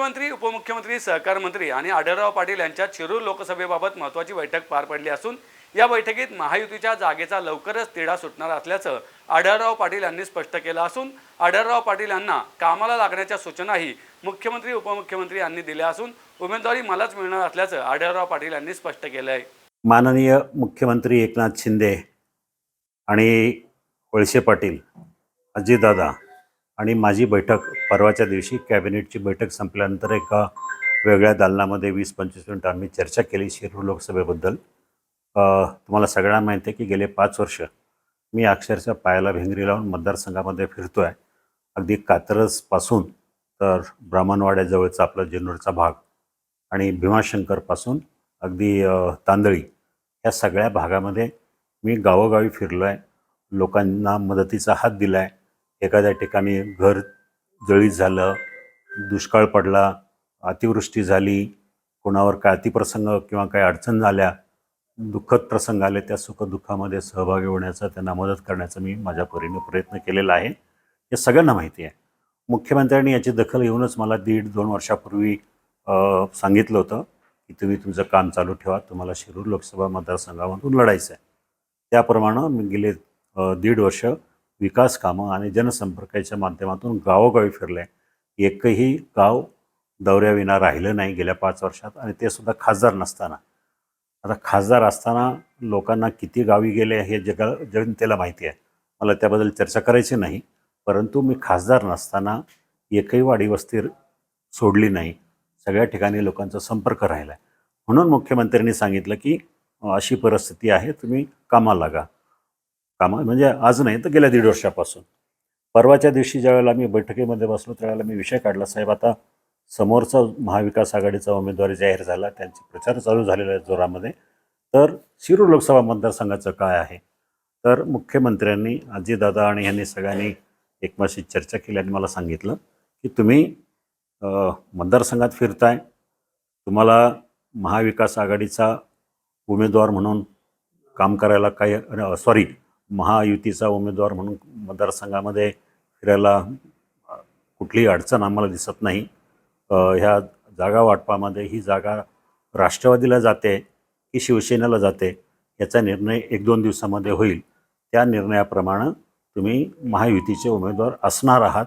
मुख्यमंत्री उपमुख्यमंत्री सहकार मंत्री आणि आढळराव पाटील यांच्या शिरूर लोकसभेबाबत महत्त्वाची बैठक पार पडली असून या बैठकीत महायुतीच्या जागेचा लवकरच तिढा सुटणार असल्याचं आढळराव पाटील यांनी स्पष्ट केलं असून आढळराव पाटील यांना कामाला लागण्याच्या सूचनाही मुख्यमंत्री उपमुख्यमंत्री यांनी दिल्या असून उमेदवारी मलाच मिळणार असल्याचं आढळराव पाटील यांनी स्पष्ट केलं आहे माननीय मुख्यमंत्री एकनाथ शिंदे आणि वळसे पाटील अजितदादा आणि माझी बैठक परवाच्या दिवशी कॅबिनेटची बैठक संपल्यानंतर एका वेगळ्या दालनामध्ये वीस पंचवीस मिनिटं आम्ही चर्चा केली शिरूर लोकसभेबद्दल. तुम्हाला सगळ्यांना माहिती आहे की गेले पाच वर्ष मी अक्षरशः पायाला भिंगरी लावून मतदारसंघामध्ये फिरतो आहे अगदी कात्रजपासून तर ब्राह्मणवाड्याजवळचा आपला जिन्नूरचा भाग आणि भीमाशंकरपासून अगदी तांदळी या सगळ्या भागामध्ये मी गावोगावी फिरलो आहे लोकांना मदतीचा हात दिला आहे एखाद्या ठिकाणी घर जळीत झालं दुष्काळ पडला अतिवृष्टी झाली कोणावर काय अतिप्रसंग किंवा काही अडचण झाल्या दुःखद प्रसंग आले त्या सुखदुःखामध्ये सहभागी होण्याचा त्यांना मदत करण्याचा मी माझ्या परीने प्रयत्न केलेला आहे. हे सगळ्यांना माहिती आहे. मुख्यमंत्र्यांनी याची दखल घेऊनच मला दीड दोन वर्षापूर्वी सांगितलं होतं की तुम्ही तुमचं काम चालू ठेवा तुम्हाला शिरूर लोकसभा मतदारसंघामधून लढायचं आहे. त्याप्रमाणे मी गेले दीड वर्ष विकास कामं आणि जनसंपर्काच्या माध्यमातून गावोगावी फिरले. एकही गाव दौऱ्याविना राहिलं नाही गेल्या पाच वर्षात आणि ते सुद्धा खासदार नसताना. आता खासदार असताना लोकांना किती गावी गेले हे जगा जनतेला माहिती आहे. मला त्याबद्दल चर्चा करायची नाही. परंतु मी खासदार नसताना एकही वाडी वस्ती सोडली नाही. सगळ्या ठिकाणी लोकांचा संपर्क राहिला आहे म्हणून मुख्यमंत्र्यांनी सांगितलं की अशी परिस्थिती आहे तुम्ही कामाला लागा. कामा म्हणजे आज नाही तर गेल्या दीड वर्षापासून. परवाच्या दिवशी ज्यावेळेला आम्ही बैठकीमध्ये बसलो त्यावेळेला मी विषय काढला साहेब आता समोरचा महाविकास आघाडीचा उमेदवारी जाहीर झाला त्यांचे प्रचार चालू झालेला आहे जोरामध्ये तर शिरूर लोकसभा मतदारसंघाचं काय आहे? तर मुख्यमंत्र्यांनी आजीदादा आणि ह्यांनी सगळ्यांनी एकमाशी चर्चा केली आणि मला सांगितलं की तुम्ही मतदारसंघात फिरताय तुम्हाला महाविकास आघाडीचा उमेदवार म्हणून काम करायला काही सॉरी महायुतीचा उमेदवार म्हणून मतदारसंघामध्ये फिरायला कुठलीही अडचण आम्हाला दिसत नाही. ह्या जागा वाटपामध्ये ही जागा राष्ट्रवादीला जाते की शिवसेनेला जाते याचा निर्णय एक दोन दिवसामध्ये होईल. त्या निर्णयाप्रमाणे तुम्ही महायुतीचे उमेदवार असणार आहात.